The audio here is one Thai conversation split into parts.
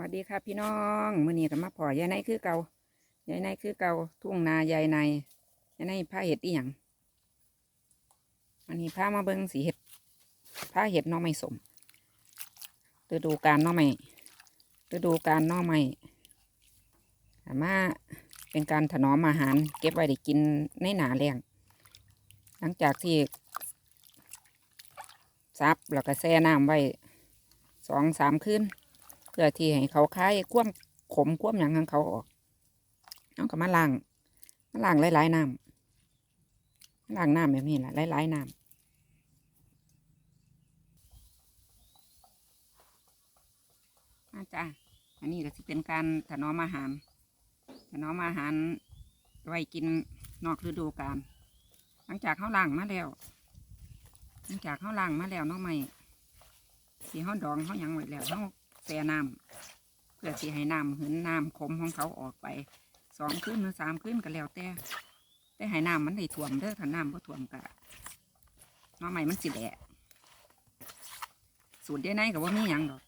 วัสดีค่ะพี่น้องมื้อนี้ก็มาพอยายในคือเก่ายายในคือเก่าทุ่งนายายในยายในผ้าเห็ดอีหยังอันนี้ผ้ามาเบิ่งสีเห็ดผ้าเห็ดน้อไม้สมฤดูการน้อไม้ฤดูการน้อไม้อามาเป็นการถนอมอาหาร เก็บไว้ได้กินในหนาแรงหลังจากที่ซับแล้วก็แช่น้ำไว้สองสามคืน เพื่อที่ให้เขาคลายความขมความหยังของเขาออกเอาก็มาล้างมาล้างหลายๆน้ำมาล้างน้ำแบบนี้แหละหลายๆน้ำมาจ้าอันนี้ก็จะเป็นการถนอมอาหาร ถนอมอาหารไว้กินนอกฤดูกาล หลังจากเขาล้างมาแล้ว หลังจากเขาล้างมาแล้วน้องใหม่สีเขาดองเขายังไว้แล้วเขา แช่น้ำเพื่อสีให้น้ำหืนน้ำขมของเขาออกไปสองขึ้นหรือสามขึ้นก็แล้วแต่แต่ให้น้ำมันได้ท่วมเด้อถ้าน้ำบ่ท่วมก็น้องใหม่มันสิแดะสูตรได้ไหนก็ว่ามีหยังดอก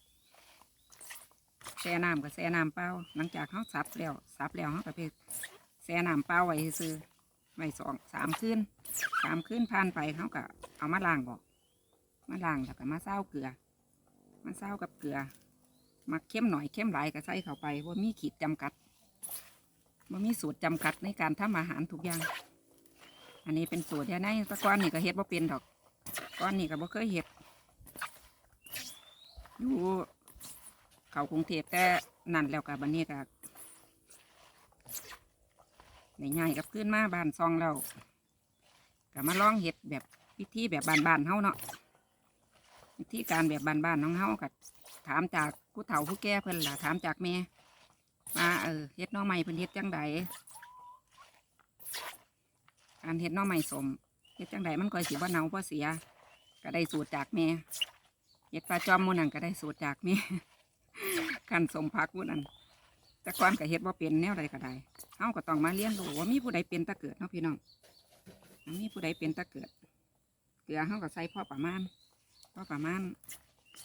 แช่น้ำก็แช่น้ำเปล่าหลังจากเขาสับแล้วสับแล้วเขาก็ไปแช่น้ำเปล่าไว้ซื้อไว้สองสามคืนสามคืนผ่านไปเขาก็เอามาล้างบอกมาล้างแล้วก็มาเศร้าเกลือมาเศร้ากับเกลือ มักเข้มหน่อยเข้มหลายก็ใส่เข้าไปว่ามีขีดจำกัดว่ามีสูตรจำกัดในการทำอาหารทุกอย่าง อันนี้เป็นสูตรที่ในตะก้อนนี่ก็เฮ็ดว่าเป็นดอกก้อนนี่ก็บ่เคยเฮ็ดอยู่เขากรุงเทพแต่นั่นแล้วกับบันนี้ก็ในง่ายๆกับขึ้นมาบานซองเราก็มาลองเฮ็ดแบบวิธีแบบบานๆเฮาเนาะวิธีการแบบบานๆน้องเฮาก็ ถามจากผู้เฒ่าผู้แก่เพิ่นล่ะถามจากแม่ว่าเออเฮ็ดน้องใหม่เพิ่นเฮ็ดจังใดการเฮ็ดน้องใหม่สมเฮ็ดจังใดมันก็สิบ่เน่าบ่เสีย ก็ได้สูตรจากแม่เฮ็ดปลาจอมหมูนั่นก็ได้สูตรจากแม่การสมพักหมูนันแต่ก่อนก็เฮ็ดบ่เป็นแนวใดก็ได้เฮาก็ต้องมาเรียนรู้ว่ามีผู้ใดเป็นตะเกิดเนาะพี่น้องมีผู้ใดเป็นตะเกิดเกลือเฮาก็ใส่พอประมาณก็ประมาณ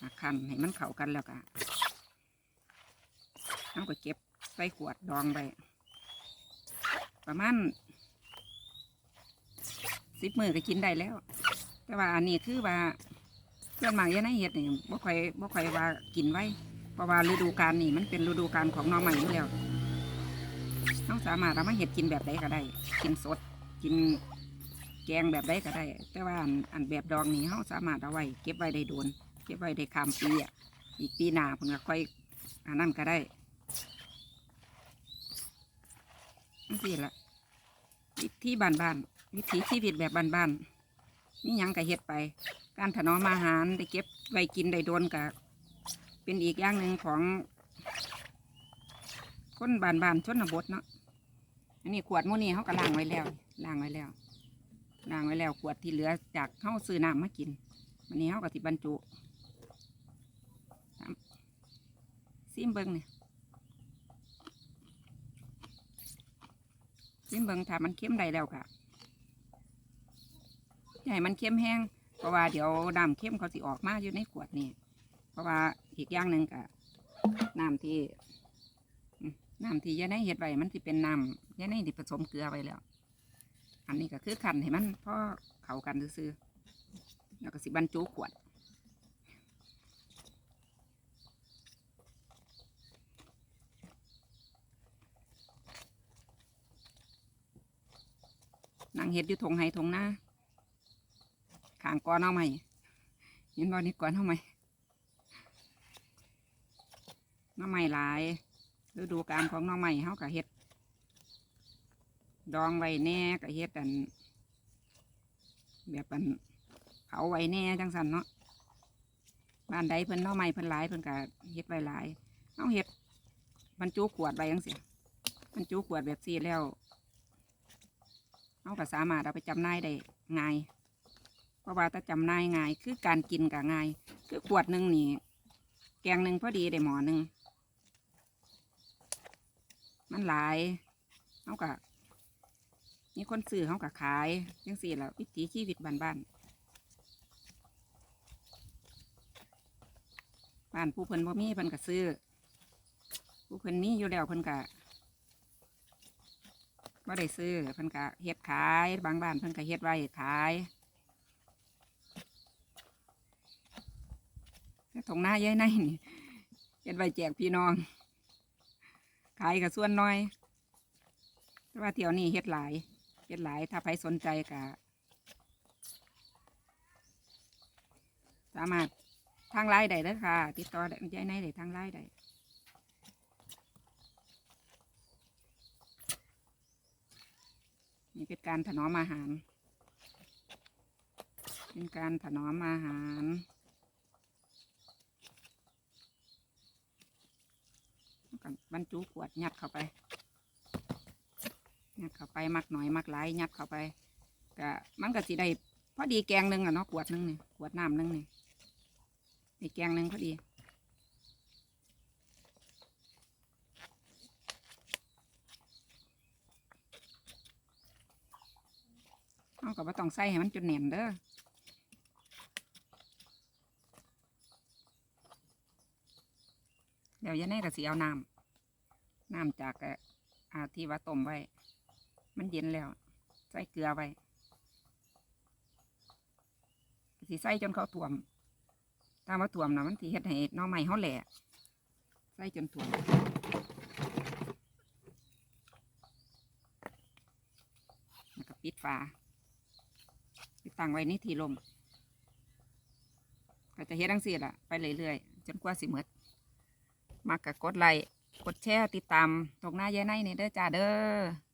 หักคันให้มันเข้ากันแล้วก็เอาก็เก็บใส่ขวดดองไปประมาณสิบมือก็กินได้แล้ว แต่ว่าอันนี้คือว่าเพื่อนหมากยังไงเห็ดนี่บ่ค่อยบ่ค่อยว่ากินไว้ เพราะว่าฤดูกาลนี่มันเป็นฤดูกาลของน้องใหม่อยู่แล้วเราสามารถเอามาเห็ดกินแบบใดก็ได้ กินสด กินแกงแบบใดก็ได้ แต่ว่าอันแบบดองนี้เขาสามารถเอาไว้เก็บไว้ได้โดน เก็บไว้ได้ข้ามปีอะอีกปีหน้าเพิ่นก็ค่อยอันนั้นก็ได้นั่สิละวิธีบ้านบ้านๆวิถีชีวิตแบบบ้านบ้านๆนี่ยังก็เฮ็ดไป การถนอมอาหารได้เก็บไว้กินได้โดนก็เป็นอีกอย่างหนึ่งของ คนบ้านบ้านๆชนบทเนาะอันนี้ขวดหมูนี่เขาก็ล้างไว้แล้วล้างไว้แล้วล้างไว้แล้วขวดที่เหลือจากเข้าซื้อน้ำมากินวันนี้เขาก็สิบรรจุตาม ซิมเบิงเนี่ยซิมเบิงถ้ามันเข้มได้แล้วค่ะให้มันเข้มแห้งเพราะว่าเดี๋ยวน้ำเข้มเขาสิออกมาอยู่ในขวดนี่เพราะว่าอีกอย่างหนึ่งกะน้ำที่น้ำที่ยาในเห็ดไว้มันสิเป็นน้ำยาในที่ผสมเกลือไว้แล้ว อันนี้ก็คือขันให้มันพอเข้ากันซื่อแล้วก็สิบรรจุขวด นางเห็ดอยู่ทงไห้ทงหน้าขางก้อนเอาไหมเห็นบ่นี่ก้อนเอาไหมน้อไม้หลายฤดูกาลของน้อไม้เฮาก็เห็ด ดองไว้แน่ก็เฮ็ดอัน แบบอันเผาไว้แน่จังสันเนาะบ้านใดเพิ่นน้อไม้เพิ่นหลายเพิ่นก็เฮ็ดไว้หลายเอาเฮ็ดบรรจุขวดไว้จังซี่บรรจุขวดแบบซีแล้ว เอาก็สามารถเอาไปจำนายได้ง่ายเพราะว่าถ้าจำนายง่ายคือการกินก็ง่าย คือขวดหนึ่งนี่แกงหนึ่งพอดีได้หมอหนึ่งมันหลายเอาก็มีคนซื้อเขาก็ขายยังสี่แล้ววิถีชีวิตบ้านบ้านบ้านผู้เพิ่นบ่มีเพิ่นก็ซื้อผู้เพิ่นมีอยู่แล้วเพิ่นก็ บ่ได้ซื้อเพิ่นก็เฮ็ดขาย บางบ้านเพิ่นก็เฮ็ดไว้ขายแต่ถงหน้าเย้ยในนี่เฮ็ดไว้แจกพี่น้อง ขายกับส่วนน้อย แต่ว่าเที่ยวนี้เฮ็ดหลายเฮ็ดหลาย ถ้าใครสนใจก็สามารถทางไลน์ได้เด้อค่ะ ติดต่อได้ยายในได้ทางไลน์ได้ นี่เป็นการถนอมอาหาร เป็นการถนอมอาหารแล้วก็บรรจุขวดยัดเข้าไปยัดเข้าไปมักหน่อยมักหลายยัดเข้าไปก็มันก็สิได้พอดีแกงหนึ่งอะเนาะขวดหนึ่งนี่ขวดน้ำหนึ่งนี่อีกแกงหนึ่งพอดี เอากับว่าต้องใส่ให้มันจนแน่นเด้อเดี๋ยวยาแน่ก็สิเอาน้ำน้ำจากอาที่ว่าต้มไว้ มันเย็นแล้ว ใส่เกลือไว้สิใส่จนเขาถ่วมถ้าว่าถ่วมนะมันสิเฮ็ดให้น้องใหม่เขาแหล่ใส่จนถ่วมแล้วก็ปิดฝา ตั้งไว้ในที่ลมก็จะเฮ็ดทั้งสี่ล่ะไปเรื่อยๆจนกว่าสิหมดมากก็กดไลค์กดแชร์ติดตามตรงหน้ายายในนี่เด้อจ้าเด้อ